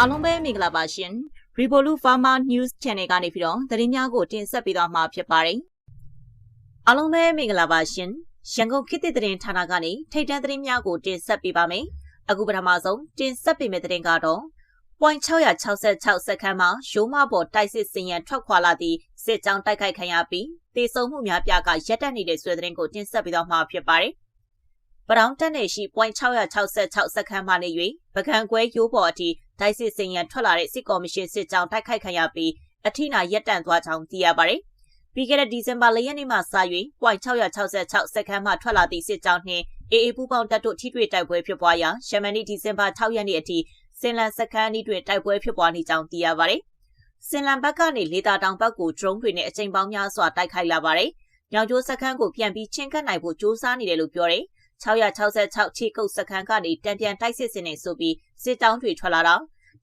အားလုံးပဲမင်္ဂလာပါရှင် Revolut Pharma News Channel ကနေပြီးတော့သတင်းများကိုတင်ဆက်ပေးသွားမှာဖြစ်ပါတယ်အားလုံးပဲမင်္ဂလာပါရှင်ရန်ကုန်ခေတ်သစ်သတင်းဌာနကနေထိတ်တန့်သတင်းများကိုတင်ဆက်ပေးပါမယ်အခုပထမဆုံးတင်ဆက်ပေးမယ့်သတင်းကတော့ .666 စက္ကန့်မှာရိုးမပေါ်တိုက်စစ်စင်ရန်ထွက်ခွာလာသည့်စစ်ကြောင်းတိုက်ခိုက်ခံရပြီးတေဆုံမှုများပြကရက်တက်နေတဲ့ဆွေသတင်းကိုတင်ဆက်ပေးသွားမှာဖြစ်ပါတယ် ပတောင်တက်နေရှိ .666 စက္ကန့်မှနေ၍ပကံကွဲရိုးပေါ်အထိဒိုက်စစ်စင်ရန်ထွက်လာတဲ့စစ်ကော်မရှင်စစ်ကြောင်းတိုက်ခိုက်ခံရပြီးအထိနာရက်တန့်သွားကြောင်းသိရပါတယ်။ပြီးခဲ့တဲ့ဒီဇင်ဘာလရက်နေ့မှစ၍ .666 စက္ကန့်မှထွက်လာသည့်စစ်ကြောင်းနှင့်အေအေပူပေါင်းတပ်တို့ထိတွေ့တိုက်ပွဲဖြစ်ပွားရာရှမန်နီဒီဇင်ဘာ6ရက်နေ့အထိစင်လန်စခန်းဤတွင်တိုက်ပွဲဖြစ်ပွားနေကြောင်းသိရပါတယ်။စင်လန်ဘက်ကနေလေတာတောင်ဘက်ကို drone တွေနဲ့အကြိမ်ပေါင်းများစွာတိုက်ခိုက်လာပါတယ်။ညောင်ကျိုးစခန်းကိုပြန်ပြီးချင်းကပ်နိုင်ဖို့စ조사နေတယ်လို့ပြောတယ်။ 666ခြေကုပ်စခန်းကနေတံပြန်တိုက်စစ်စင်နေဆိုပြီးစစ်တောင်းတွေထွက်လာတာ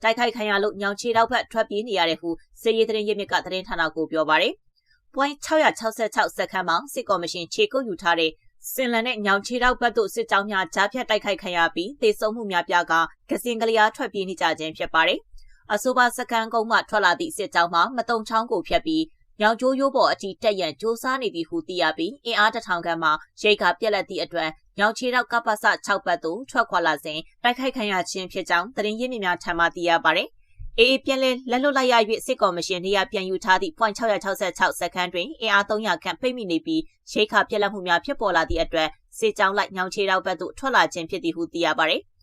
တိုက်ခိုက်ခံရလို့ညောင်ချေတောက်ဘက်ထွက်ပြေးနေရတယ်ဟုစစ်ရေးသတင်းရစ်မြစ်ကသတင်းဌာနကိုပြောပါရယ်။ point 666စက္ကန့်မှာစစ်ကော်မရှင်ခြေကုပ်ယူထားတဲ့စင်လန်နဲ့ညောင်ချေတောက်ဘက်သို့စစ်ကြောင်းများကြားဖြတ်တိုက်ခိုက်ခံရပြီးသေဆုံးမှုများပြားကကစင်ကလျာထွက်ပြေးနေကြခြင်းဖြစ်ပါတယ်။အဆိုပါစကန်ကုန်းမှထွက်လာသည့်စစ်ကြောင်းမှာမတုံချောင်းကိုဖျက်ပြီး ညောင်ကျိုးရိုးပေါ်အထိတက်ရန်စ조사နေသည်ဟုသိရပြီးအင်အားတထောင်ခန့်မှရိတ်ကပြက်လက်သည့်အတွက်ညောင်ချေတော့ကပ္ပစ6ဘတ်သို့ထွက်ခွာလာစဉ်တိုက်ခိုက်ခံရခြင်းဖြစ်ကြောင်းသတင်းရင်းမြစ်များထံမှသိရပါတယ်။အေးအေးပြန်လဲလက်လွတ်လိုက်ရ၍စစ်ကော်မရှင်နေရာပြန်ယူထားသည့် .666 စက္ကန့်တွင်အင်အား300ခန့်ပိတ်မိနေပြီးရိတ်ခပြက်လက်မှုများဖြစ်ပေါ်လာသည့်အတွက်စစ်ကြောင်းလိုက်ညောင်ချေတော့ဘက်သို့ထွက်လာခြင်းဖြစ်သည်ဟုသိရပါတယ်။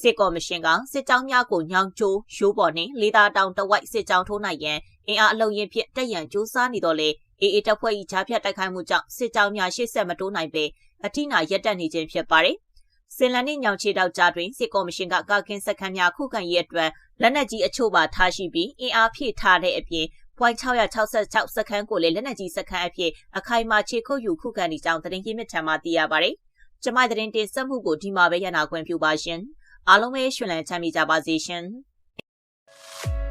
စစ်ကော်မရှင်ကစစ်ကြောင်းများကိုညောင်ကျိုးရိုးပေါ်နှင့်လေသာတောင်တဝိုက်စစ်ကြောင်းထိုးနိုင်ရန် အင်အားအလုံးရင်ဖြင့်တက်ရန်ကြိုးစားနေတော့လေအေအေတပ်ဖွဲ့၏ဂျားဖြတ်တိုက်ခိုက်မှုကြောင့်စစ်ကြောင်းများရှေ့ဆက်မတိုးနိုင်ပေအထိနာရက်တက်နေခြင်းဖြစ်ပါတယ်။စင်လန်နှင့်ညောင်ချေတောက်ကြားတွင်စစ်ကော်မရှင်ကကာကင်းစခန်းများခုခံရေးအတွက်လက်နက်ကြီးအချို့ပါထားရှိပြီးအင်အားဖြည့်ထားတဲ့အပြင် .666 စခန်းကိုလည်းလက်နက်ကြီးစခန်းအဖြစ်အခိုင်အမာခြေခုပ်ယူခုခံနေကြောင်းသတင်းကြီးမြစ်ထံမှသိရပါတယ်။ကျမသတင်းတင်ဆက်မှုကိုဒီမှာပဲရနာခွင့်ပြုပါရှင်။အားလုံးပဲရှင်လန်းချမ်းမြေကြပါစေရှင်။